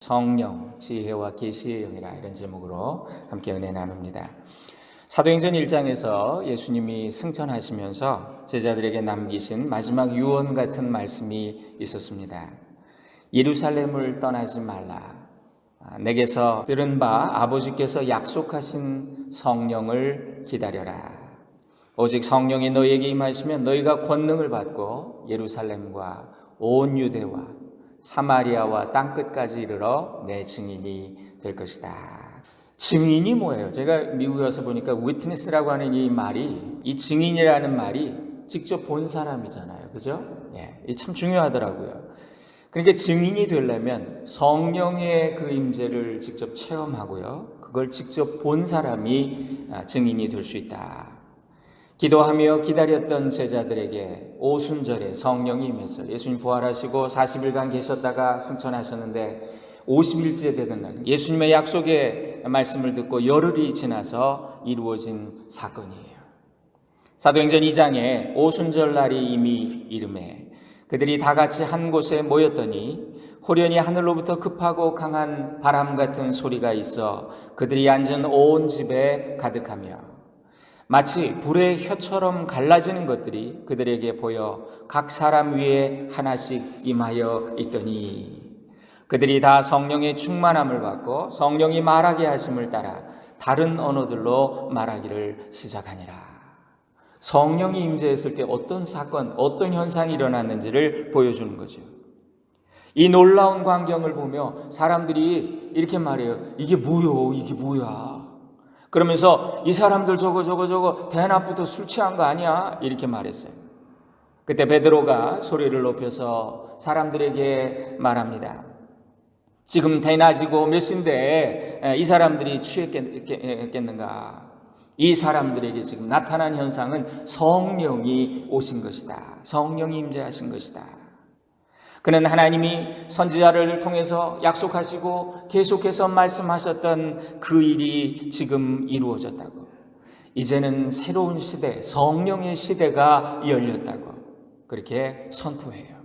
성령, 지혜와 계시의 영이라 이런 제목으로 함께 은혜 나눕니다. 사도행전 1장에서 예수님이 승천하시면서 제자들에게 남기신 마지막 유언 같은 말씀이 있었습니다. 예루살렘을 떠나지 말라. 아, 내게서 들은 바 아버지께서 약속하신 성령을 기다려라. 오직 성령이 너희에게 임하시면 너희가 권능을 받고 예루살렘과 온 유대와 사마리아와 땅끝까지 이르러 내 증인이 될 것이다. 증인이 뭐예요? 제가 미국에 와서 보니까 witness라고 하는 이 말이 이 증인이라는 말이 직접 본 사람이잖아요. 그죠? 예. 이참 중요하더라고요. 그러니까 증인이 되려면 성령의 그 임재를 직접 체험하고요. 그걸 직접 본 사람이 아, 증인이 될 수 있다. 기도하며 기다렸던 제자들에게 오순절에 성령이 임해서 예수님 부활하시고 40일간 계셨다가 승천하셨는데 50일째 되던 날 예수님의 약속의 말씀을 듣고 열흘이 지나서 이루어진 사건이에요. 사도행전 2장에 오순절 날이 이미 이름에 그들이 다 같이 한 곳에 모였더니 호련히 하늘로부터 급하고 강한 바람 같은 소리가 있어 그들이 앉은 온 집에 가득하며 마치 불의 혀처럼 갈라지는 것들이 그들에게 보여 각 사람 위에 하나씩 임하여 있더니 그들이 다 성령의 충만함을 받고 성령이 말하게 하심을 따라 다른 언어들로 말하기를 시작하니라. 성령이 임재했을 때 어떤 사건, 어떤 현상이 일어났는지를 보여주는 거죠. 이 놀라운 광경을 보며 사람들이 이렇게 말해요. 이게 뭐요? 이게 뭐야? 그러면서 이 사람들 저거 저거 저거 대낮부터 술 취한 거 아니야? 이렇게 말했어요. 그때 베드로가 소리를 높여서 사람들에게 말합니다. 지금 대낮이고 몇 시인데 이 사람들이 취했겠는가? 이 사람들에게 지금 나타난 현상은 성령이 오신 것이다. 성령이 임재하신 것이다. 그는 하나님이 선지자를 통해서 약속하시고 계속해서 말씀하셨던 그 일이 지금 이루어졌다고. 이제는 새로운 시대, 성령의 시대가 열렸다고. 그렇게 선포해요.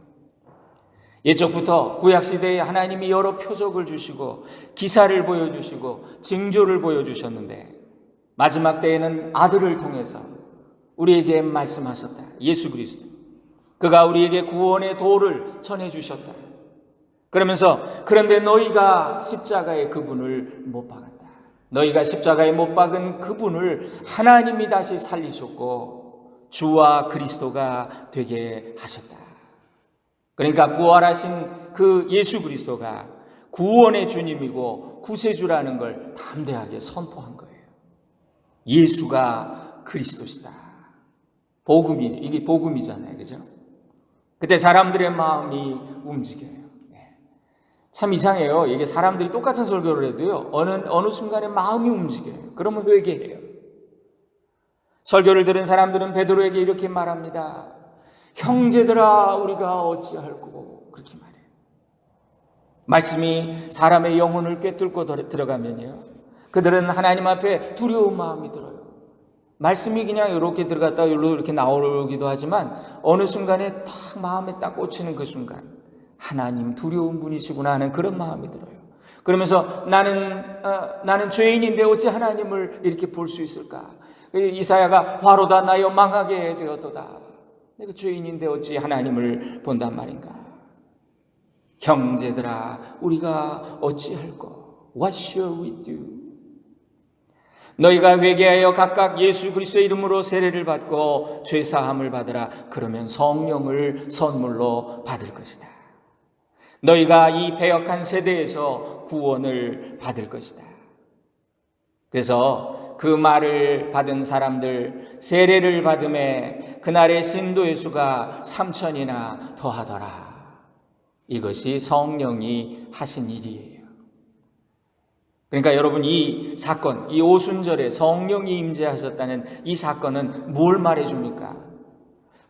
예적부터 구약시대에 하나님이 여러 표적을 주시고 기사를 보여주시고 징조를 보여주셨는데 마지막 때에는 아들을 통해서 우리에게 말씀하셨다. 예수 그리스도. 그가 우리에게 구원의 도를 전해 주셨다. 그러면서 그런데 너희가 십자가의 그분을 못 박았다. 너희가 십자가에 못 박은 그분을 하나님이 다시 살리셨고 주와 그리스도가 되게 하셨다. 그러니까 부활하신 그 예수 그리스도가 구원의 주님이고 구세주라는 걸 담대하게 선포한 거예요. 예수가 그리스도시다. 복음이 이게 복음이잖아요. 그죠? 그때 사람들의 마음이 움직여요. 예. 참 이상해요. 이게 사람들이 똑같은 설교를 해도요, 어느, 어느 순간에 마음이 움직여요. 그러면 회개해요. 설교를 들은 사람들은 베드로에게 이렇게 말합니다. 형제들아, 우리가 어찌할꼬. 그렇게 말해요. 말씀이 사람의 영혼을 꿰뚫고 들어가면요. 그들은 하나님 앞에 두려운 마음이 들어요. 말씀이 그냥 이렇게 들어갔다 이렇게 나오기도 하지만 어느 순간에 딱 마음에 딱 꽂히는 그 순간 하나님 두려운 분이시구나 하는 그런 마음이 들어요. 그러면서 나는 어, 나는 죄인인데 어찌 하나님을 이렇게 볼 수 있을까? 그 이사야가 화로다 나여 망하게 되었도다. 내가 죄인인데 어찌 하나님을 본단 말인가? 형제들아, 우리가 어찌할꼬? What shall we do? 너희가 회개하여 각각 예수 그리스도의 이름으로 세례를 받고 죄 사함을 받으라. 그러면 성령을 선물로 받을 것이다. 너희가 이 배역한 세대에서 구원을 받을 것이다. 그래서 그 말을 받은 사람들 세례를 받음에 그날의 신도의 수가 3천이나 더하더라. 이것이 성령이 하신 일이에요. 그러니까 여러분 이 사건, 이 오순절에 성령이 임재하셨다는 이 사건은 뭘 말해 줍니까?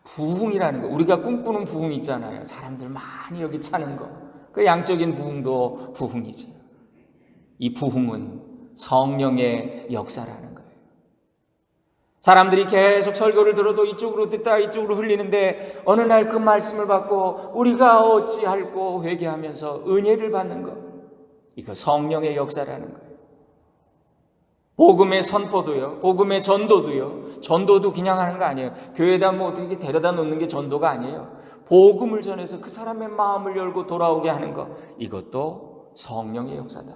부흥이라는 거. 우리가 꿈꾸는 부흥 있잖아요. 사람들 많이 여기 차는 거. 그 양적인 부흥도 부흥이지. 이 부흥은 성령의 역사라는 거예요. 사람들이 계속 설교를 들어도 이쪽으로 듣다 이쪽으로 흘리는데 어느 날 그 말씀을 받고 우리가 어찌할꼬 회개하면서 은혜를 받는 것. 이거 성령의 역사라는 거예요. 복음의 선포도요, 복음의 전도도요, 전도도 그냥 하는 거 아니에요. 교회에다 뭐 어떻게 데려다 놓는 게 전도가 아니에요. 복음을 전해서 그 사람의 마음을 열고 돌아오게 하는 것, 이것도 성령의 역사다.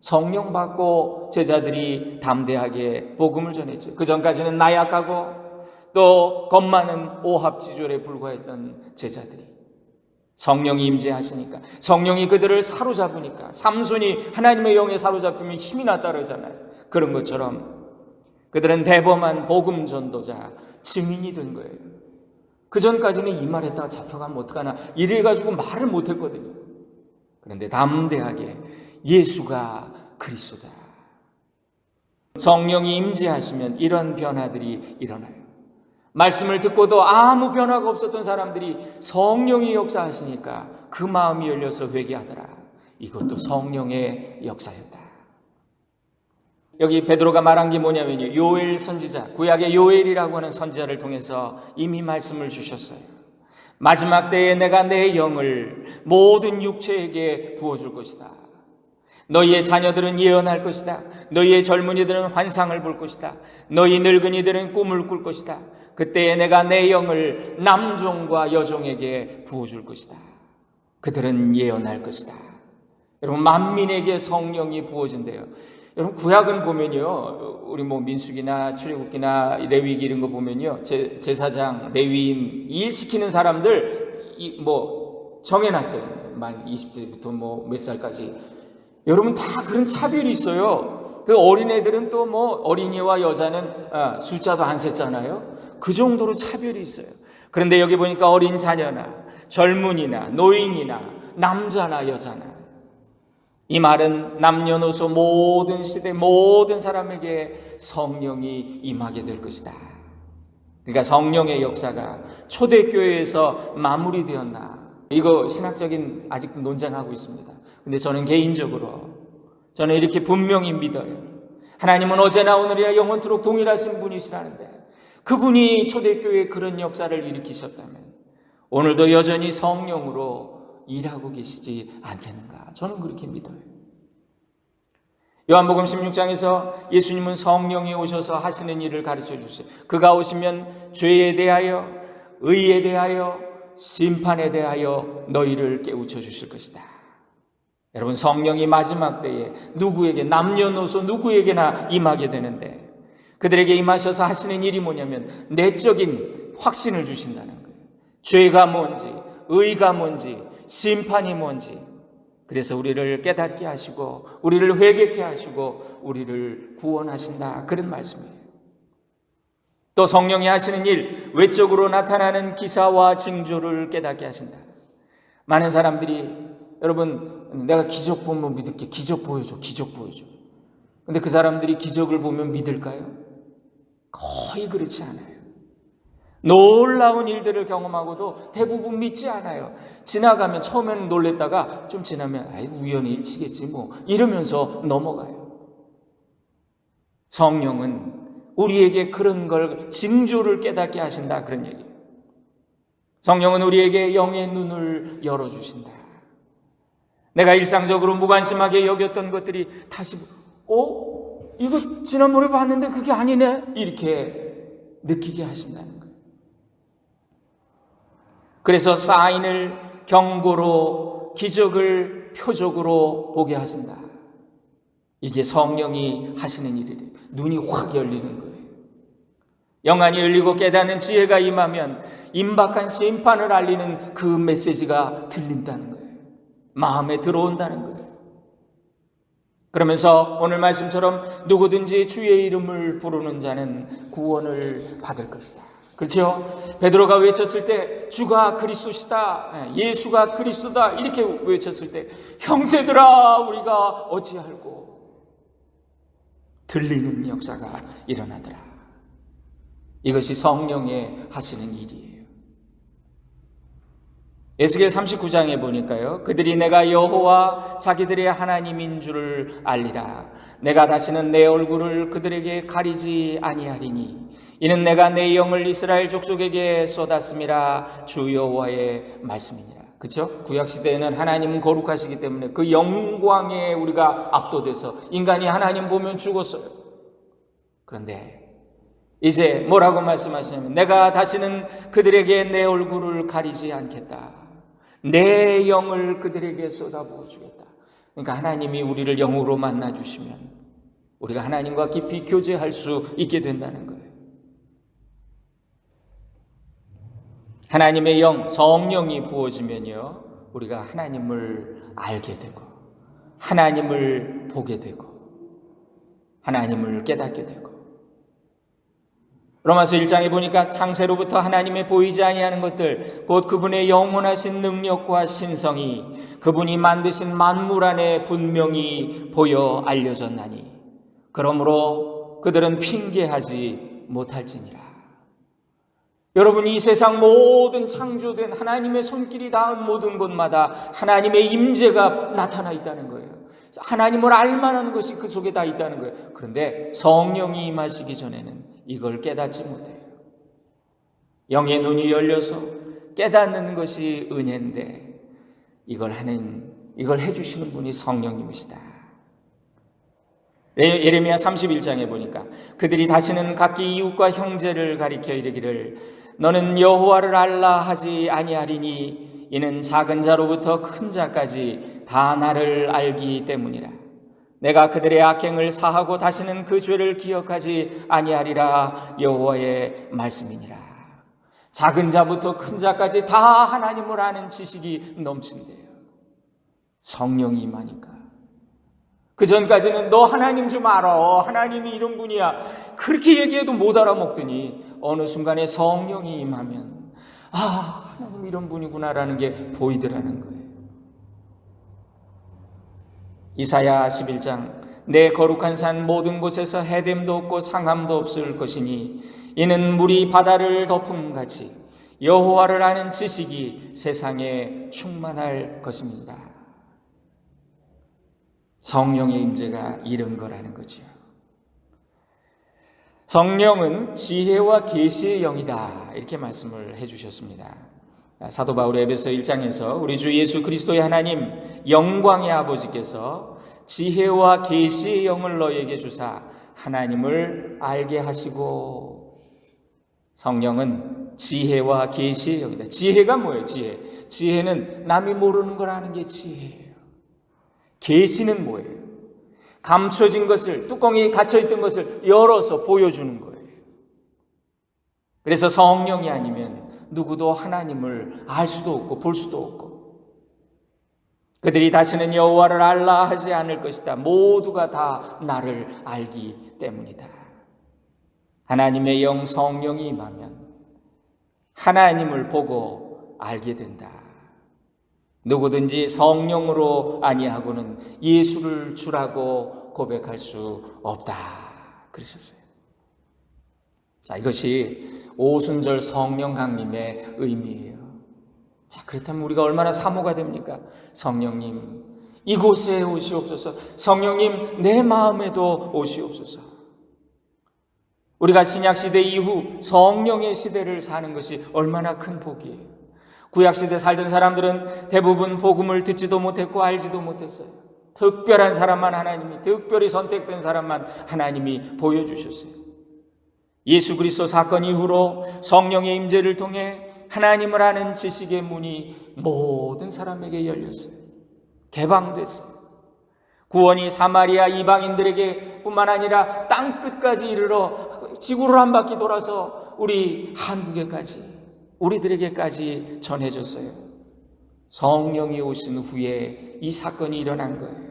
성령 받고 제자들이 담대하게 복음을 전했죠. 그 전까지는 나약하고 또겁 많은 오합지졸에 불과했던 제자들이 성령이 임재하시니까 성령이 그들을 사로잡으니까 삼손이 하나님의 영에 사로잡히면 힘이 났다 그러잖아요. 그런 것처럼 그들은 대범한 복음 전도자 증인이 된 거예요. 그 전까지는 이 말했다가 잡혀가면 어떡하나 이래 가지고 말을 못 했거든요. 그런데 담대하게 예수가 그리스도다. 성령이 임재하시면 이런 변화들이 일어나요. 말씀을 듣고도 아무 변화가 없었던 사람들이 성령이 역사하시니까 그 마음이 열려서 회개하더라. 이것도 성령의 역사였다. 여기 베드로가 말한 게 뭐냐면요. 요엘 선지자, 구약의 요엘이라고 하는 선지자를 통해서 이미 말씀을 주셨어요. 마지막 때에 내가 내 영을 모든 육체에게 부어줄 것이다. 너희의 자녀들은 예언할 것이다. 너희의 젊은이들은 환상을 볼 것이다. 너희 늙은이들은 꿈을 꿀 것이다. 그때에 내가 내 영을 남종과 여종에게 부어줄 것이다. 그들은 예언할 것이다. 여러분 만민에게 성령이 부어진대요. 여러분 구약은 보면요, 우리 뭐 민숙이나 출애굽기나 레위기 이런 거 보면요, 제, 제사장, 레위인 일 시키는 사람들 이, 뭐 정해놨어요. 만 20세부터 뭐 몇 살까지. 여러분 다 그런 차별이 있어요. 그 어린애들은 또 뭐 어린이와 여자는 아, 숫자도 안 셌잖아요. 그 정도로 차별이 있어요. 그런데 여기 보니까 어린 자녀나 젊은이나 노인이나 남자나 여자나 이 말은 남녀노소 모든 시대 모든 사람에게 성령이 임하게 될 것이다. 그러니까 성령의 역사가 초대교회에서 마무리되었나? 이거 신학적인 아직도 논쟁하고 있습니다. 근데 저는 개인적으로 저는 이렇게 분명히 믿어요. 하나님은 어제나 오늘이나 영원토록 동일하신 분이시라는데 그분이 초대교회에 그런 역사를 일으키셨다면 오늘도 여전히 성령으로 일하고 계시지 않겠는가? 저는 그렇게 믿어요. 요한복음 16장에서 예수님은 성령이 오셔서 하시는 일을 가르쳐 주세요. 그가 오시면 죄에 대하여, 의에 대하여, 심판에 대하여 너희를 깨우쳐 주실 것이다. 여러분, 성령이 마지막 때에 누구에게, 남녀노소 누구에게나 임하게 되는데, 그들에게 임하셔서 하시는 일이 뭐냐면, 내적인 확신을 주신다는 거예요. 죄가 뭔지, 의가 뭔지, 심판이 뭔지, 그래서 우리를 깨닫게 하시고 우리를 회개케 하시고 우리를 구원하신다. 그런 말씀이에요. 또 성령이 하시는 일, 외적으로 나타나는 기사와 징조를 깨닫게 하신다. 많은 사람들이 여러분 내가 기적 보면 믿을게. 기적 보여줘. 기적 보여줘. 근데 그 사람들이 기적을 보면 믿을까요? 거의 그렇지 않아요. 놀라운 일들을 경험하고도 대부분 믿지 않아요. 지나가면 처음에는 놀랬다가 좀 지나면 아이 우연히 일치겠지 뭐 이러면서 넘어가요. 성령은 우리에게 그런 걸 징조를 깨닫게 하신다 그런 얘기예요. 성령은 우리에게 영의 눈을 열어 주신다. 내가 일상적으로 무관심하게 여겼던 것들이 다시 어? 이거 지난번에 봤는데 그게 아니네. 이렇게 느끼게 하신다는 거예요. 그래서 사인을 경고로 기적을 표적으로 보게 하신다. 이게 성령이 하시는 일이래요. 눈이 확 열리는 거예요. 영안이 열리고 깨닫는 지혜가 임하면 임박한 심판을 알리는 그 메시지가 들린다는 거예요. 마음에 들어온다는 거예요. 그러면서 오늘 말씀처럼 누구든지 주의 이름을 부르는 자는 구원을 받을 것이다. 그렇죠? 베드로가 외쳤을 때 주가 그리스도시다. 예, 예수가 그리스도다. 이렇게 외쳤을 때 형제들아 우리가 어찌할고 들리는 역사가 일어나더라. 이것이 성령의 하시는 일이에요. 에스겔 39장에 보니까요. 그들이 내가 여호와 자기들의 하나님인 줄을 알리라. 내가 다시는 내 얼굴을 그들에게 가리지 아니하리니 이는 내가 내 영을 이스라엘 족속에게 쏟았음이라 주 여호와의 말씀이니라. 그렇죠? 구약 시대에는 하나님은 거룩하시기 때문에 그 영광에 우리가 압도돼서 인간이 하나님 보면 죽었어요. 그런데 이제 뭐라고 말씀하시냐면 내가 다시는 그들에게 내 얼굴을 가리지 않겠다. 내 영을 그들에게 쏟아부어 주겠다. 그러니까 하나님이 우리를 영으로 만나 주시면 우리가 하나님과 깊이 교제할 수 있게 된다는 거예요. 하나님의 영, 성령이 부어지면요, 우리가 하나님을 알게 되고, 하나님을 보게 되고, 하나님을 깨닫게 되고. 로마서 1장에 보니까 창세로부터 하나님의 보이지 아니하는 것들, 곧 그분의 영원하신 능력과 신성이 그분이 만드신 만물 안에 분명히 보여 알려졌나니, 그러므로 그들은 핑계하지 못할지니라. 여러분 이 세상 모든 창조된 하나님의 손길이 닿은 모든 곳마다 하나님의 임재가 나타나 있다는 거예요. 하나님을 알 만한 것이 그 속에 다 있다는 거예요. 그런데 성령이 임하시기 전에는 이걸 깨닫지 못해요. 영의 눈이 열려서 깨닫는 것이 은혜인데 이걸 하는 이걸 해 주시는 분이 성령님이시다. 예, 예레미야 31장에 보니까 그들이 다시는 각기 이웃과 형제를 가리켜 이르기를 너는 여호와를 알라 하지 아니하리니 이는 작은 자로부터 큰 자까지 다 나를 알기 때문이라 내가 그들의 악행을 사하고 다시는 그 죄를 기억하지 아니하리라 여호와의 말씀이니라 작은 자부터 큰 자까지 다 하나님을 아는 지식이 넘친대요 성령이 임하니까 그 전까지는 너 하나님 좀 알아. 하나님이 이런 분이야. 그렇게 얘기해도 못 알아먹더니 어느 순간에 성령이 임하면 아, 하나님 이런 분이구나라는 게 보이더라는 거예요. 이사야 11장 내 거룩한 산 모든 곳에서 해됨도 없고 상함도 없을 것이니 이는 물이 바다를 덮음 같이 여호와를 아는 지식이 세상에 충만할 것입니다. 성령의 임재가 이런 거라는 거죠. 성령은 지혜와 계시의 영이다. 이렇게 말씀을 해 주셨습니다. 사도 바울 에베소 1장에서 우리 주 예수 그리스도의 하나님 영광의 아버지께서 지혜와 계시의 영을 너에게 주사 하나님을 알게 하시고 성령은 지혜와 계시의 영이다. 지혜가 뭐예요? 지혜. 지혜는 남이 모르는 걸 아는 게 지혜예요. 계시는 뭐예요? 감춰진 것을 뚜껑이 닫혀 있던 것을 열어서 보여주는 거예요. 그래서 성령이 아니면 누구도 하나님을 알 수도 없고 볼 수도 없고 그들이 다시는 여호와를 알라 하지 않을 것이다. 모두가 다 나를 알기 때문이다. 하나님의 영 성령이 임하면 하나님을 보고 알게 된다. 누구든지 성령으로 아니하고는 예수를 주라고 고백할 수 없다. 그러셨어요. 자, 이것이 오순절 성령 강림의 의미예요. 자, 그렇다면 우리가 얼마나 사모가 됩니까? 성령님, 이곳에 오시옵소서. 성령님, 내 마음에도 오시옵소서. 우리가 신약시대 이후 성령의 시대를 사는 것이 얼마나 큰 복이에요. 구약시대 살던 사람들은 대부분 복음을 듣지도 못했고 알지도 못했어요. 특별한 사람만 하나님이, 특별히 선택된 사람만 하나님이 보여주셨어요. 예수 그리스도 사건 이후로 성령의 임재를 통해 하나님을 아는 지식의 문이 모든 사람에게 열렸어요. 개방됐어요. 구원이 사마리아 이방인들에게 뿐만 아니라 땅 끝까지 이르러 지구를 한 바퀴 돌아서 우리 한국에까지 우리들에게까지 전해졌어요. 성령이 오신 후에 이 사건이 일어난 거예요.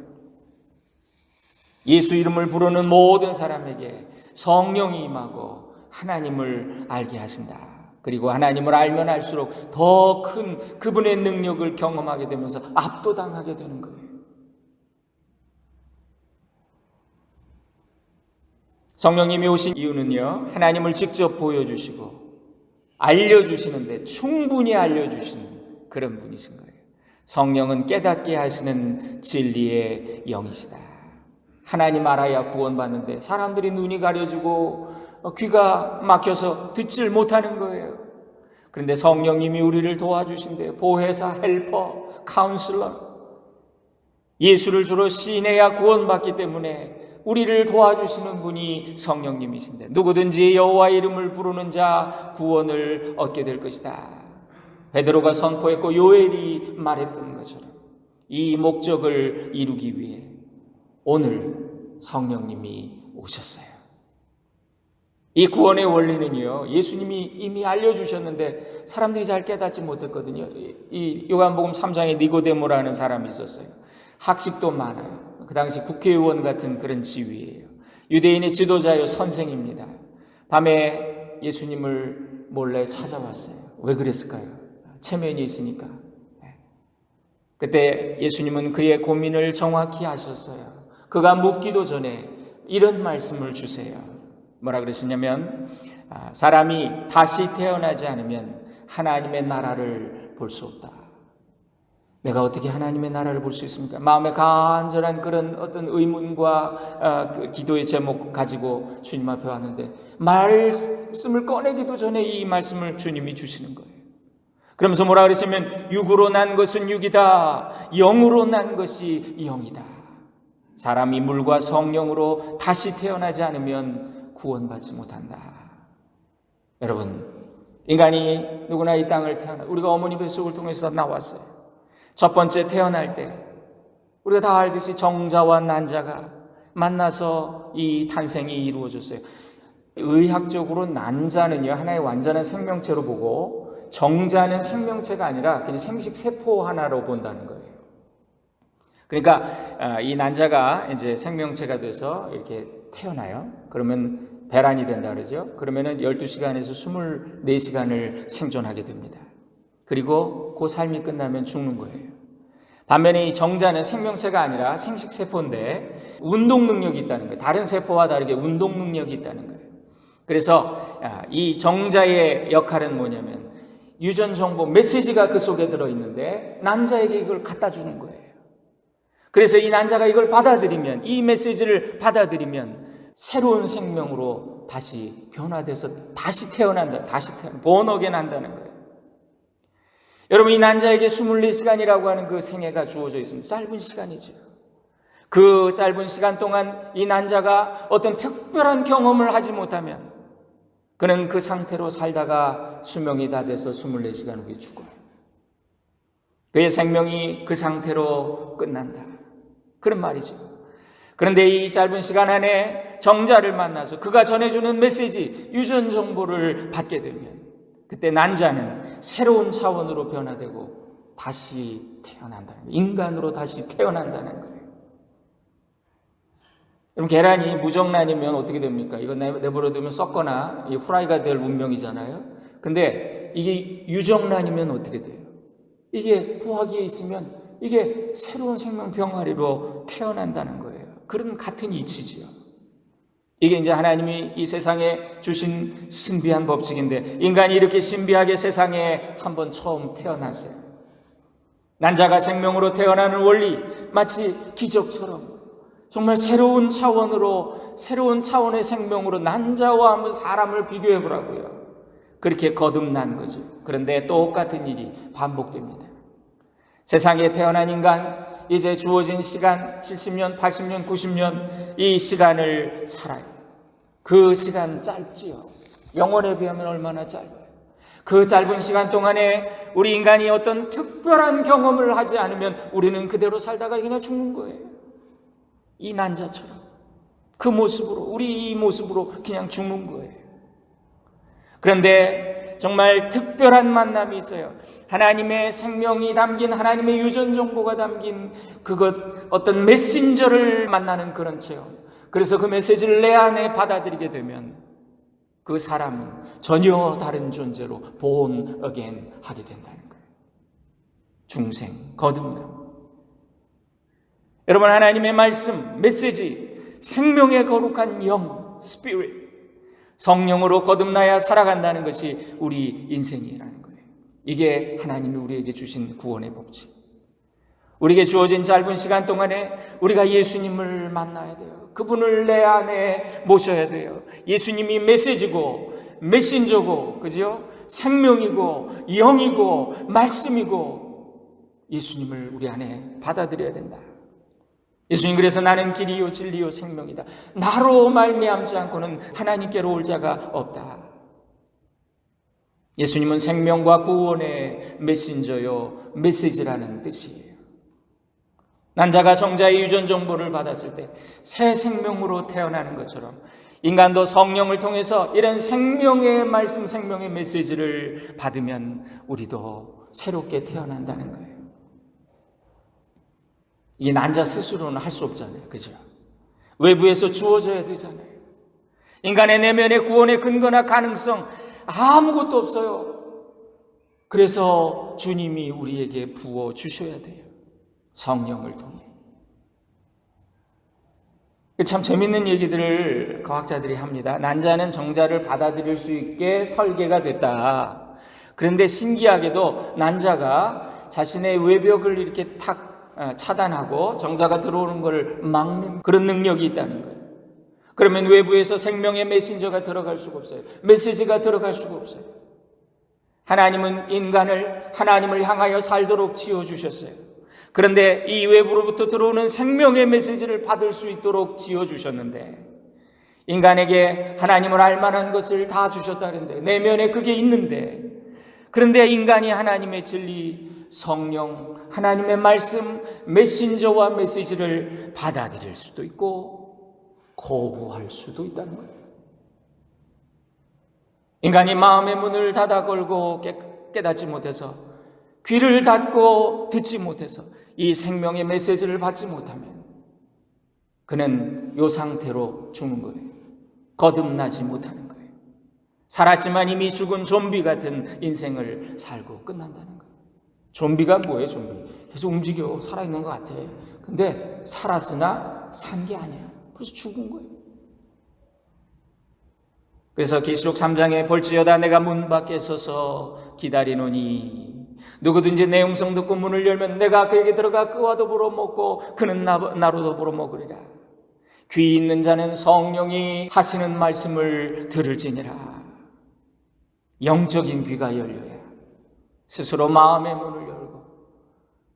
예수 이름을 부르는 모든 사람에게 성령이 임하고 하나님을 알게 하신다. 그리고 하나님을 알면 알수록 더 큰 그분의 능력을 경험하게 되면서 압도당하게 되는 거예요. 성령님이 오신 이유는요, 하나님을 직접 보여주시고, 알려주시는데 충분히 알려주시는 그런 분이신 거예요. 성령은 깨닫게 하시는 진리의 영이시다. 하나님 알아야 구원받는데 사람들이 눈이 가려지고 귀가 막혀서 듣질 못하는 거예요. 그런데 성령님이 우리를 도와주신대요. 보혜사, 헬퍼, 카운슬러. 예수를 주로 시인해야 구원받기 때문에 우리를 도와주시는 분이 성령님이신데 누구든지 여호와 이름을 부르는 자 구원을 얻게 될 것이다. 베드로가 선포했고 요엘이 말했던 것처럼 이 목적을 이루기 위해 오늘 성령님이 오셨어요. 이 구원의 원리는요, 예수님이 이미 알려주셨는데 사람들이 잘 깨닫지 못했거든요. 이 요한복음 3장에 니고데모라는 사람이 있었어요. 학식도 많아요. 그 당시 국회의원 같은 그런 지위예요. 유대인의 지도자요, 선생입니다. 밤에 예수님을 몰래 찾아왔어요. 왜 그랬을까요? 체면이 있으니까. 그때 예수님은 그의 고민을 정확히 아셨어요. 그가 묻기도 전에 이런 말씀을 주세요. 뭐라 그러시냐면 아, 사람이 다시 태어나지 않으면 하나님의 나라를 볼 수 없다. 내가 어떻게 하나님의 나라를 볼 수 있습니까? 마음에 간절한 그런 어떤 의문과 아, 그 기도의 제목 가지고 주님 앞에 왔는데 말씀을 꺼내기도 전에 이 말씀을 주님이 주시는 거예요. 그러면서 뭐라 그러시면 육으로 난 것은 육이다. 영으로 난 것이 영이다. 사람이 물과 성령으로 다시 태어나지 않으면 구원받지 못한다. 여러분, 인간이 누구나 이 땅을 태어나 우리가 어머니 뱃속을 통해서 나왔어요. 첫 번째 태어날 때 우리가 다 알듯이 정자와 난자가 만나서 이 탄생이 이루어졌어요. 의학적으로 난자는요 하나의 완전한 생명체로 보고 정자는 생명체가 아니라 그냥 생식 세포 하나로 본다는 거예요. 그러니까 아, 이 난자가 이제 생명체가 돼서 이렇게 태어나요. 그러면 배란이 된다 그러죠. 그러면은 12시간에서 24시간을 생존하게 됩니다. 그리고 그 삶이 끝나면 죽는 거예요. 반면에 이 정자는 생명체가 아니라 생식 세포인데 운동 능력이 있다는 거예요. 다른 세포와 다르게 운동 능력이 있다는 거예요. 그래서 아, 이 정자의 역할은 뭐냐면 유전 정보 메시지가 그 속에 들어 있는데 난자에게 이걸 갖다 주는 거예요. 그래서 이 난자가 이걸 받아들이면 이 메시지를 받아들이면 새로운 생명으로 다시 변화돼서 다시 태어난다. 다시 태어 본어게 난다는 거예요. 여러분 이 난자에게 24시간이라고 하는 그 생애가 주어져 있습니다. 짧은 시간이죠. 그 짧은 시간 동안 이 난자가 어떤 특별한 경험을 하지 못하면 그는 그 상태로 살다가 수명이 다 돼서 24시간 후에 죽어요. 그의 생명이 그 상태로 끝난다. 그런 말이죠. 그런데 이 짧은 시간 안에 정자를 만나서 그가 전해주는 메시지, 유전 정보를 받게 되면 그때 난자는 새로운 차원으로 변화되고 다시 태어난다는 거예요. 인간으로 다시 태어난다는 거예요. 그럼 계란이 무정란이면 어떻게 됩니까? 이거 내버려 두면 썩거나 후라이가 될 운명이잖아요. 근데 이게 유정란이면 어떻게 돼요? 이게 부화기에 있으면 이게 새로운 생명 병아리로 태어난다는 거예요. 그런 같은 이치지요. 이게 이제 하나님이 이 세상에 주신 신비한 법칙인데 인간이 이렇게 신비하게 세상에 한번 처음 태어났어요. 난자가 생명으로 태어나는 원리 마치 기적처럼 정말 새로운 차원으로 새로운 차원의 생명으로 난자와 한번 사람을 비교해 보라고요. 그렇게 거듭난 거죠. 그런데 똑같은 일이 반복됩니다. 세상에 태어난 인간 이제 주어진 시간 70년, 80년, 90년 이 시간을 살아요. 그 시간 짧지요. 영원에 비하면 얼마나 짧아요. 그 짧은 시간 동안에 우리 인간이 어떤 특별한 경험을 하지 않으면 우리는 그대로 살다가 그냥 죽는 거예요. 이 난자처럼 그 모습으로 우리 이 모습으로 그냥 죽는 거예요. 그런데 정말 특별한 만남이 있어요. 하나님의 생명이 담긴 하나님의 유전 정보가 담긴 그것 어떤 메신저를 만나는 그런 체험. 그래서 그 메시지를 내 안에 받아들이게 되면 그 사람은 전혀 다른 존재로 본 어겐 하게 된다는 거예요. 중생, 거듭남. 여러분 하나님의 말씀, 메시지, 생명의 거룩한 영, 스피릿, 성령으로 거듭나야 살아간다는 것이 우리 인생이라는 거예요. 이게 하나님이 우리에게 주신 구원의 법칙. 우리에게 주어진 짧은 시간 동안에 우리가 예수님을 만나야 돼요. 그분을 내 안에 모셔야 돼요. 예수님이 메시지고 메신저고 그죠? 생명이고 영이고 말씀이고 예수님을 우리 안에 받아들여야 된다. 예수님 그래서 나는 길이요 진리요 생명이다. 나로 말미암지 않고는 하나님께로 올 자가 없다. 예수님은 생명과 구원의 메신저요 메시지라는 뜻이에요. 난자가 정자의 유전 정보를 받았을 때 새 생명으로 태어나는 것처럼 인간도 성령을 통해서 이런 생명의 말씀, 생명의 메시지를 받으면 우리도 새롭게 태어난다는 거예요. 이 난자 스스로는 할 수 없잖아요. 그죠? 외부에서 주어져야 되잖아요. 인간의 내면의 구원의 근거나 가능성 아무것도 없어요. 그래서 주님이 우리에게 부어 주셔야 돼요. 성령을 통해. 참 재밌는 얘기들을 과학자들이 합니다. 난자는 정자를 받아들일 수 있게 설계가 됐다. 그런데 신기하게도 난자가 자신의 외벽을 이렇게 탁 어, 차단하고 정자가 들어오는 것을 막는 그런 능력이 있다는 거예요. 그러면 외부에서 생명의 메신저가 들어갈 수가 없어요. 메시지가 들어갈 수가 없어요. 하나님은 인간을 하나님을 향하여 살도록 지어 주셨어요. 그런데 이 외부로부터 들어오는 생명의 메시지를 받을 수 있도록 지어 주셨는데, 인간에게 하나님을 알 만한 것을 다 주셨다는데, 내면에 그게 있는데, 그런데 인간이 하나님의 진리, 성령, 하나님의 말씀, 메신저와 메시지를 받아들일 수도 있고, 거부할 수도 있다는 거예요. 인간이 마음의 문을 닫아 걸고 깨닫지 못해서, 귀를 닫고 듣지 못해서, 이 생명의 메시지를 받지 못하면 그는 요 상태로 죽는 거예요. 거듭나지 못하는 거예요. 살았지만 이미 죽은 좀비 같은 인생을 살고 끝난다는 거예요. 좀비가 뭐예요, 좀비? 계속 움직여. 살아있는 것 같아. 근데 살았으나 산 게 아니야. 그래서 죽은 거예요. 그래서 계시록 3장에 볼지어다 내가 문 밖에 서서 기다리노니 누구든지 내 음성 듣고 문을 열면 내가 그에게 들어가 그와 더불어 먹고 그는 나, 나로 더불어 먹으리라. 귀 있는 자는 성령이 하시는 말씀을 들을지니라. 영적인 귀가 열려야 스스로 마음의 문을 열고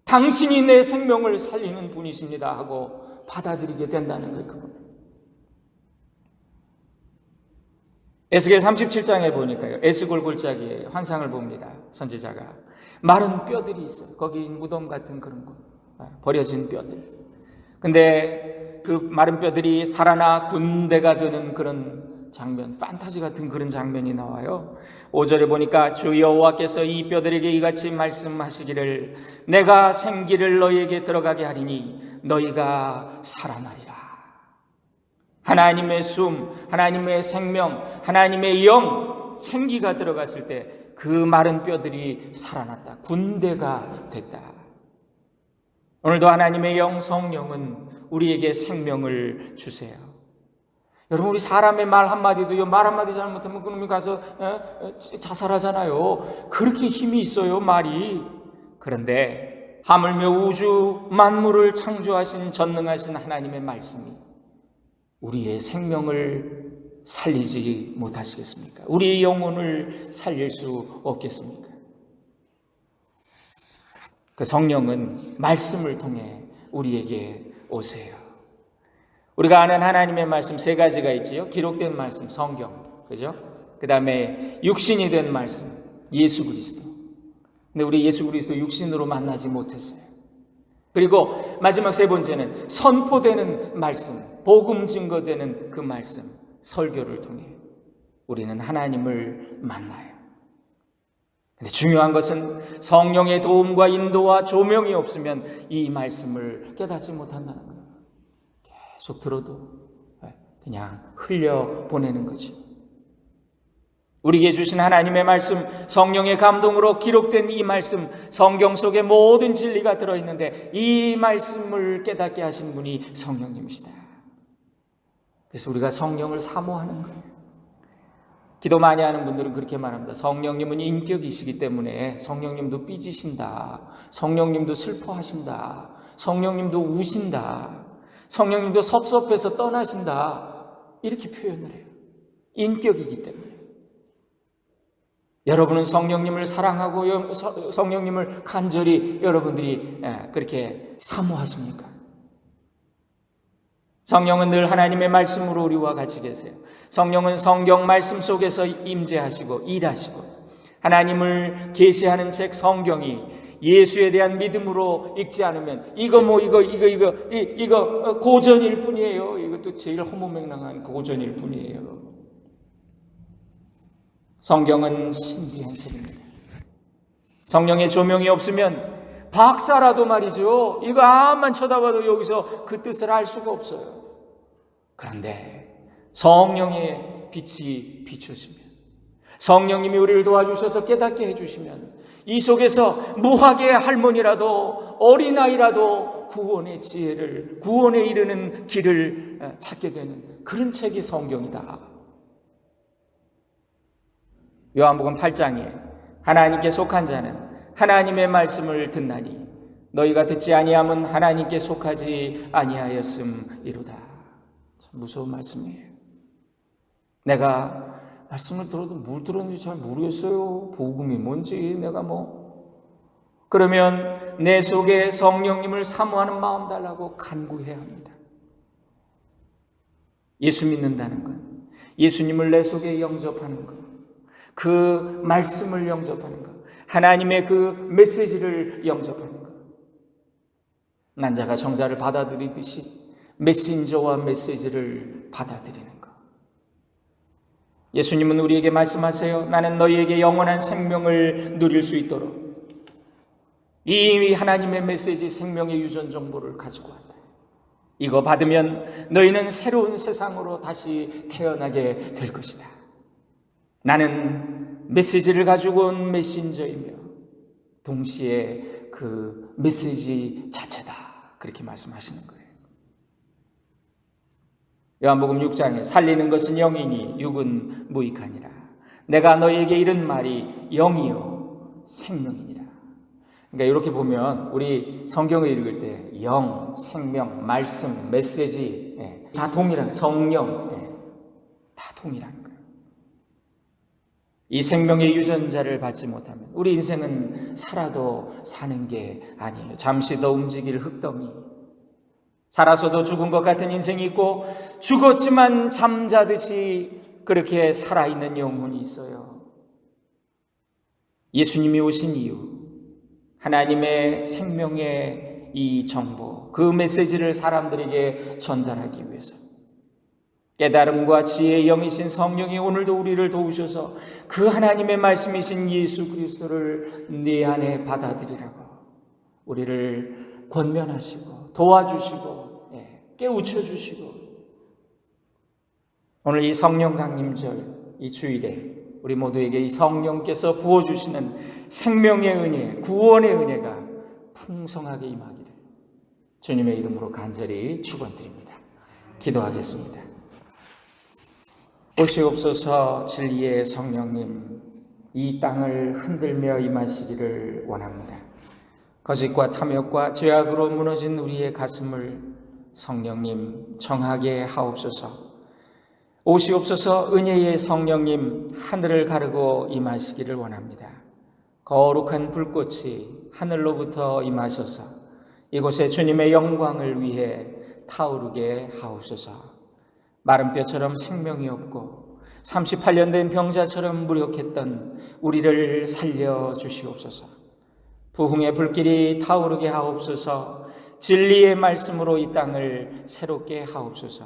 당신이 내 생명을 살리는 분이십니다 하고 받아들이게 된다는 거예요, 그분. 에스겔 37장에 보니까요. 에스골 골짜기에 환상을 봅니다. 선지자가. 마른 뼈들이 있어요. 거기 무덤 같은 그런 곳. 아, 버려진 뼈들. 근데 그 마른 뼈들이 살아나 군대가 되는 그런 장면, 판타지 같은 그런 장면이 나와요. 5절에 보니까 주 여호와께서 이 뼈들에게 이같이 말씀하시기를 내가 생기를 너희에게 들어가게 하리니 너희가 살아나리라. 하나님의 숨, 하나님의 생명, 하나님의 영, 생기가 들어갔을 때 그 마른 뼈들이 살아났다. 군대가 됐다. 오늘도 하나님의 영, 성령은 우리에게 생명을 주세요. 여러분, 우리 사람의 말 한마디도요, 말 한마디 잘못하면 그놈이 가서 어, 자살하잖아요. 그렇게 힘이 있어요, 말이. 그런데 하물며 우주 만물을 창조하신 전능하신 하나님의 말씀이 우리의 생명을 살리지 못하시겠습니까? 우리의 영혼을 살릴 수 없겠습니까? 그 성령은 말씀을 통해 우리에게 오세요. 우리가 아는 하나님의 말씀 세 가지가 있지요. 기록된 말씀, 성경. 그죠? 그 다음에 육신이 된 말씀, 예수 그리스도. 근데 우리 예수 그리스도 육신으로 만나지 못했어요. 그리고 마지막 세 번째는 선포되는 말씀, 복음 증거되는 그 말씀, 설교를 통해 우리는 하나님을 만나요. 근데 중요한 것은 성령의 도움과 인도와 조명이 없으면 이 말씀을 깨닫지 못한다는 거예요. 계속 들어도 그냥 흘려 보내는 거죠. 우리에게 주신 하나님의 말씀, 성령의 감동으로 기록된 이 말씀, 성경 속에 모든 진리가 들어있는데 이 말씀을 깨닫게 하신 분이 성령님이시다. 그래서 우리가 성령을 사모하는 거예요. 기도 많이 하는 분들은 그렇게 말합니다. 성령님은 인격이시기 때문에 성령님도 삐지신다. 성령님도 슬퍼하신다. 성령님도 우신다. 성령님도 섭섭해서 떠나신다. 이렇게 표현을 해요. 인격이기 때문에. 여러분은 성령님을 사랑하고 성령님을 간절히 여러분들이 예, 그렇게 사모하십니까? 성령은 늘 하나님의 말씀으로 우리와 같이 계세요. 성령은 성경 말씀 속에서 임재하시고 일하시고 하나님을 계시하는 책 성경이 예수에 대한 믿음으로 읽지 않으면 이거 뭐 이거 이거 이거 이, 이거 고전일 뿐이에요. 이것도 제일 허무맹랑한 고전일 뿐이에요. 성경은 신비한 책입니다. 성령의 조명이 없으면 박사라도 말이죠. 이거 암만 쳐다봐도 여기서 그 뜻을 알 수가 없어요. 그런데 성령의 빛이 비추시면 성령님이 우리를 도와주셔서 깨닫게 해주시면 이 속에서 무학의 할머니라도 어린아이라도 구원의 지혜를 구원에 이르는 길을 찾게 되는 그런 책이 성경이다. 요한복음 8장에 하나님께 속한 자는 하나님의 말씀을 듣나니 너희가 듣지 아니함은 하나님께 속하지 아니하였음이로다. 참 무서운 말씀이에요. 내가 말씀을 들어도 뭘 들었는지 잘 모르겠어요. 복음이 뭔지 내가 뭐 그러면 내 속에 성령님을 사모하는 마음 달라고 간구해야 합니다. 예수 믿는다는 건 예수님을 내 속에 영접하는 것, 그 말씀을 영접하는 것, 하나님의 그 메시지를 영접하는 것. 난자가 정자를 받아들이듯이 메신저와 메시지를 받아들이는 것. 예수님은 우리에게 말씀하세요. 나는 너희에게 영원한 생명을 누릴 수 있도록 이 하나님의 메시지 생명의 유전 정보를 가지고 왔다. 이거 받으면 너희는 새로운 세상으로 다시 태어나게 될 것이다. 나는 메시지를 가지고 온 메신저이며 동시에 그 메시지 자체다. 그렇게 말씀하시는 거예요. 요한복음 6장에 살리는 것은 영이니 육은 무익하니라. 내가 너희에게 이른 말이 영이요 생명이니라. 그러니까 이렇게 보면 우리 성경을 읽을 때 영, 생명, 말씀, 메시지 예, 다 동일한 성령 예, 다 동일한 거예요. 이 생명의 유전자를 받지 못하면 우리 인생은 살아도 사는 게 아니에요. 잠시 더 움직일 흙덩이. 살아서도 죽은 것 같은 인생이 있고 죽었지만 잠자듯이 그렇게 살아있는 영혼이 있어요. 예수님이 오신 이유, 하나님의 생명의 이 정보, 그 메시지를 사람들에게 전달하기 위해서 깨달음과 지혜의 영이신 성령이 오늘도 우리를 도우셔서 그 하나님의 말씀이신 예수 그리스도를 네 안에 받아들이라고 우리를 권면하시고 도와주시고 예, 깨우쳐 주시고 오늘 이 성령 강림절 이 주일에 우리 모두에게 이 성령께서 부어 주시는 생명의 은혜, 구원의 은혜가 풍성하게 임하기를 주님의 이름으로 간절히 축원드립니다. 기도하겠습니다. 오시옵소서 진리의 성령님 이 땅을 흔들며 임하시기를 원합니다. 거짓과 탐욕과 죄악으로 무너진 우리의 가슴을 성령님 정하게 하옵소서. 오시옵소서 은혜의 성령님 하늘을 가르고 임하시기를 원합니다. 거룩한 불꽃이 하늘로부터 임하셔서 이곳에 주님의 영광을 위해 타오르게 하옵소서. 마른 뼈처럼 생명이 없고 38년 된 병자처럼 무력했던 우리를 살려 주시옵소서. 부흥의 불길이 타오르게 하옵소서. 진리의 말씀으로 이 땅을 새롭게 하옵소서.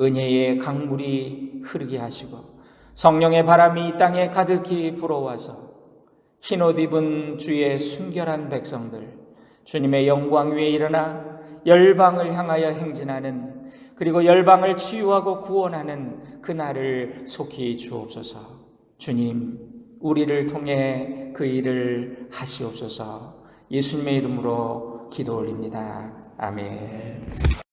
은혜의 강물이 흐르게 하시고 성령의 바람이 이 땅에 가득히 불어와서 흰 옷 입은 주의 순결한 백성들 주님의 영광 위에 일어나 열방을 향하여 행진하는 그리고 열방을 치유하고 구원하는 그날을 속히 주옵소서. 주님, 우리를 통해 그 일을 하시옵소서. 예수님의 이름으로 기도 올립니다. 아멘.